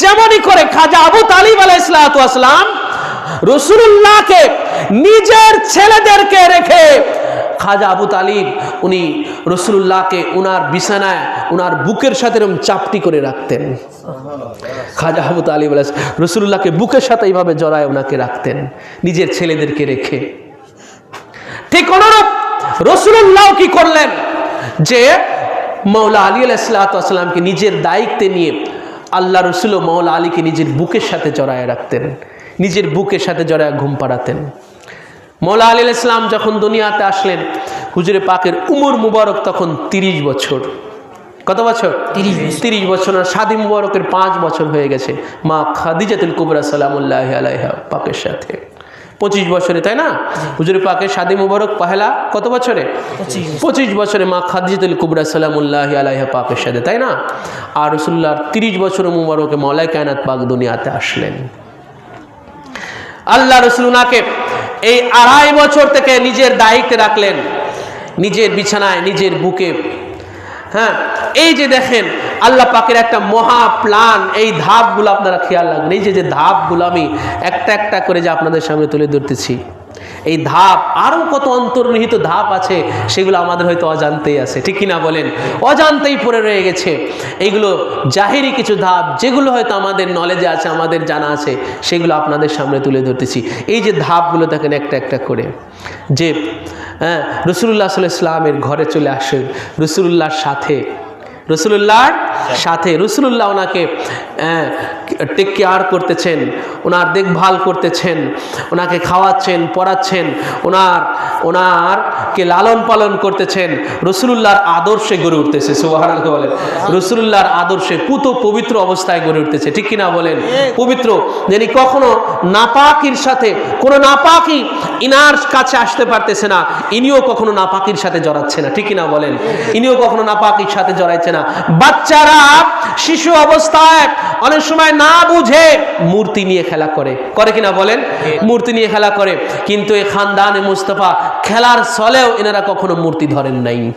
যেমনই করে খাজা আবু তালিব আলাইসালাম রসুল্লাহকে নিজের ছেলেদেরকে রেখে খাজা আবু তালিব উনি রসুল্লাহকে উনার বিছানায় উনার বুকের সাথে এরকম চাপটি করে রাখতেন। খাজা আবু তালিব রসুল্লাহকে বুকের সাথে এইভাবে জড়ায় ওনাকে রাখতেন নিজের ছেলেদেরকে রেখে। ঠিক অনুরূপ রসুল্লাহ কি করলেন? যে মৌলা আলী আলাইসালামকে নিজের দায়িত্বে নিয়ে আল্লাহ রসুল ও মৌলা আলীকে নিজের বুকের সাথে জড়ায় রাখতেন নিজের বুকের সাথে জড়ায় ঘুম পাড়াতেন। মৌলা আলী ইসলাম যখন দুনিয়াতে আসলেন হুজুরে পাকের উমর মুবারক তখন তিরিশ বছর। কত বছর? তিরিশ বছর। তিরিশ বছর আর সাদি মুবারকের পাঁচ বছর হয়ে গেছে। মা খাদিজাতুল কুবরা সালামুল্লাহ আলাইহা পাকের সাথে। পঁচিশ বছরে তাই না? হুজুরে পাকের সাদি মুবারক পহেলা কত বছরে? পঁচিশ বছরে। মা খাদিজাতুল কুবরা সালামুল্লাহ আলাইহা পাকের সাথে তাই না? আর রসুল্লাহর তিরিশ বছর মুবারকে মলাই কায়নাত পাক দুনিয়াতে আসলেন। আল্লাহ রসুল উনাকে এই আড়াই বছর থেকে নিজের দায়িত্বে রাখলেন। নিজের বিছানায় নিজের বুকে হ্যাঁ এই যে দেখেন, আল্লাহ পাকের একটা মহা প্লান এই ধাপগুলো আপনারা খেয়াল রাখবেন। এই যে যে ধাপগুলো আমি একটা একটা করে যে আপনাদের সামনে তুলে ধরতেছি। এই ধাপ আরও কত অন্তর্নিহিত ধাপ আছে, সেগুলো আমাদের হয়তো অজান্তেই আছে। ঠিক কিনা বলেন? অজান্তেই পড়ে রয়ে গেছে। এইগুলো জাহিরি কিছু ধাপ, যেগুলো হয়তো আমাদের নলেজে আছে, আমাদের জানা আছে, সেগুলো আপনাদের সামনে তুলে ধরতেছি। এই যে ধাপগুলো দেখেন একটা একটা করে। যে হ্যাঁ রসুল্লাহ সাল্লাহ ইসলামের ঘরে চলে আসেন রসুল্লাহর সাথে রসুল্লাহর সাথে রসুল্লাহ ওনাকে টেক কেয়ার করতেছেন, ওনার দেখভাল করতেছেন, ওনাকে খাওয়াচ্ছেন, পড়াচ্ছেন, ওনার, ওনারকে লালন পালন করতেছেন। রসুল্লাহর আদর্শে গড়ে উঠতেছে সুবাহান বলেন। রসুল্লাহর আদর্শে পুত পবিত্র অবস্থায় গড়ে উঠতেছে, ঠিক কিনা বলেন? পবিত্র, যিনি কখনো নাপাকির সাথে, কোনো নাপাকি ইনার কাছে আসতে পারতেছে না, ইনিও কখনো নাপাকির সাথে জড়াচ্ছে না, ঠিক কিনা বলেন? ইনিও কখনো নাপাকির সাথে জড়াইছে না। বাচ্চারা শিশু অবস্থায় অনেক সময় না বুঝে মূর্তি নিয়ে খেলা করে। করে কিনা বলেন? মূর্তি নিয়ে খেলা করে। কিন্তু এই খানদানে মুস্তফা খেলার ছলেও এনারা কখনো মূর্তি ধরেন নাই।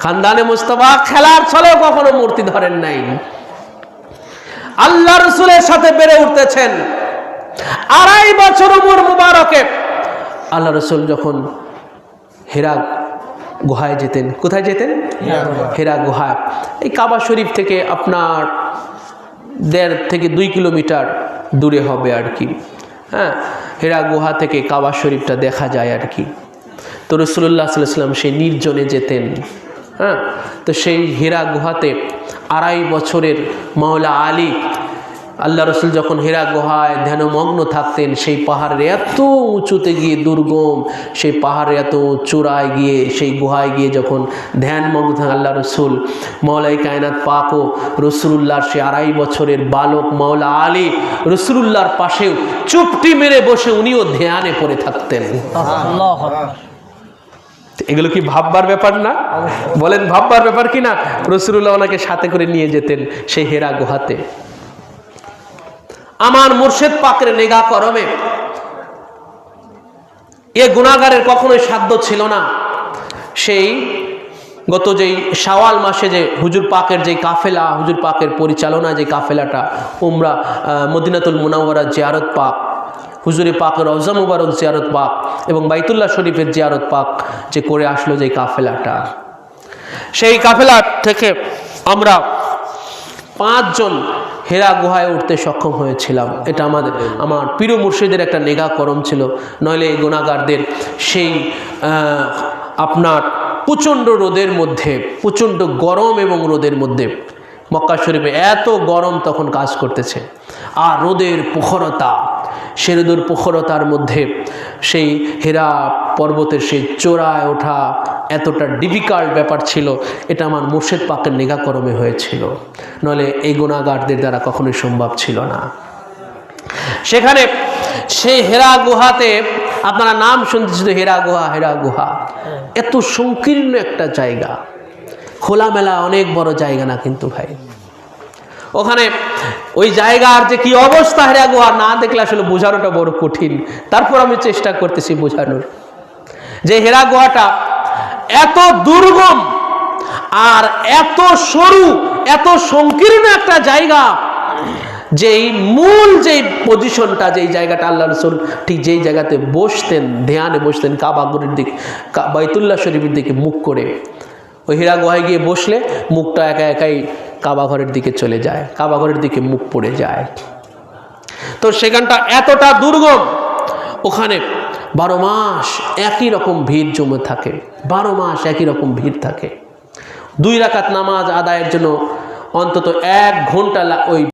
খানদানে মুস্তফা খেলার ছলেও কখনো মূর্তি ধরেন নাই। আল্লাহ রসুলের সাথে বেড়ে উঠতেছেন। আড়াই বছর উমর মুবারকে। আল্লাহ রসুল যখন হেরা গুহায় যেতেন। কোথায় যেতেন? হেরা গুহায় এই কাবা শরীফ থেকে আপনার দেড় থেকে দুই কিলোমিটার দূরে হবে আর কি। হ্যাঁ হেরা গুহা থেকে কাবা শরীফটা দেখা যায় আর কি। তো রসুল্লাহ সাল্লাম সেই নির্জনে যেতেন। হ্যাঁ তো সেই হেরা গুহাতে আড়াই বছরের মাওলা আলী আল্লাহ রসুল যখন হেরা গুহায় ধ্যানমগ্ন থাকতেন সেই পাহাড়ের এত উঁচুতে গিয়ে দুর্গম সেই পাহাড়ের এত চূড়ায় গিয়ে সেই গুহায় গিয়ে যখন ধ্যানমগ্ন থাকেন আল্লাহ রসুল মৌলাই কায়নাত পাক রসুল্লাহর সে আড়াই বছরের বালক মাওলা আলী রসুল্লাহর পাশেও চুপটি মেরে বসে উনিও ধ্যানে পড়ে থাকতেন। এগুলো কি ভাববার ব্যাপার না? বলেন ভাববার ব্যাপার কি না? রসুল্লাহ ওনাকে সাথে করে নিয়ে যেতেন সেই হেরা গুহাতে। আমার মুর্শেদ পাকের নেগা করমে। এ গুণাগারের কখনোই সাধ্য ছিল না। সেই গত যেই শাওয়াল মাসে যে হুজুর পাকের যে কাফেলা, হুজুর পাকের পরিচালনা, যে কাফেলাটা, উমরা মদিনাতুল মুনাওয়ারা জিয়ারত পাক, হুজুরে পাকের রওজা মুবারক জিয়ারত পাক এবং বাইতুল্লাহ শরীফের জিয়ারত পাক যে করে আসলো যে কাফেলাটা। সেই কাফেলা থেকে আমরা পাঁচজন হেরা গুহায় উঠতে সক্ষম হয়েছিলাম। এটা আমাদের, আমার প্রিয় মুর্শিদের একটা নেগা করম ছিল। নইলে এই গুণাগারদের সেই আপনার প্রচণ্ড রোদের মধ্যে, প্রচণ্ড গরম এবং রোদের মধ্যে মক্কা শরীফে এত গরম তখন কাজ করতেছে। আর রোদের প্রখরতা সে রোদের প্রখরতার মধ্যে সেই হেরা পর্বতের সেই চোরায় ওঠা এতটা ডিফিকাল্ট ব্যাপার ছিল, এটা আমার মুর্শেদ পাকের নিগাকরমে হয়েছিল। নলে এই গুণাগারদের দ্বারা কখনোই সম্ভব ছিল না। সেখানে সেই হেরা গুহাতে, আপনারা নাম শুনতেছিল হেরা গুহা হেরা গুহা। এত সংকীর্ণ একটা জায়গা। খোলামেলা অনেক বড় জায়গা না কিন্তু ভাই? ওখানে ওই জায়গার যে কি অবস্থা হেরা গুহা, না দেখলে আসলে বোঝানোটা বড় কঠিন। তারপর আমি চেষ্টা করতেছি বোঝানোর। যে হেরা গুহাটা এত দুর্গম আর এত সরু, এত সংকীর্ণ একটা জায়গা, যেই মূল যেই পজিশনটা যেই জায়গাটা আল্লাহ রসুল ঠিক যেই জায়গাতে বসতেন, ধ্যানে বসতেন কাবাগুরির দিকে বাইতুল্লাহ শরীফের দিকে মুখ করে। ওই হীরা গুহায় গিয়ে বসলে মুখটা একা একাই কাবাঘরের দিকে চলে যায় কাবাঘরের দিকে মুখ পড়ে যায়। তো সেখানটা এতটা দুর্গম, ওখানে বারো মাস একই রকম ভিড় জমে থাকে। বারো মাস একই রকম ভিড় থাকে। দুই রাকাত নামাজ আদায়ের জন্য অন্তত এক ঘণ্টা ওই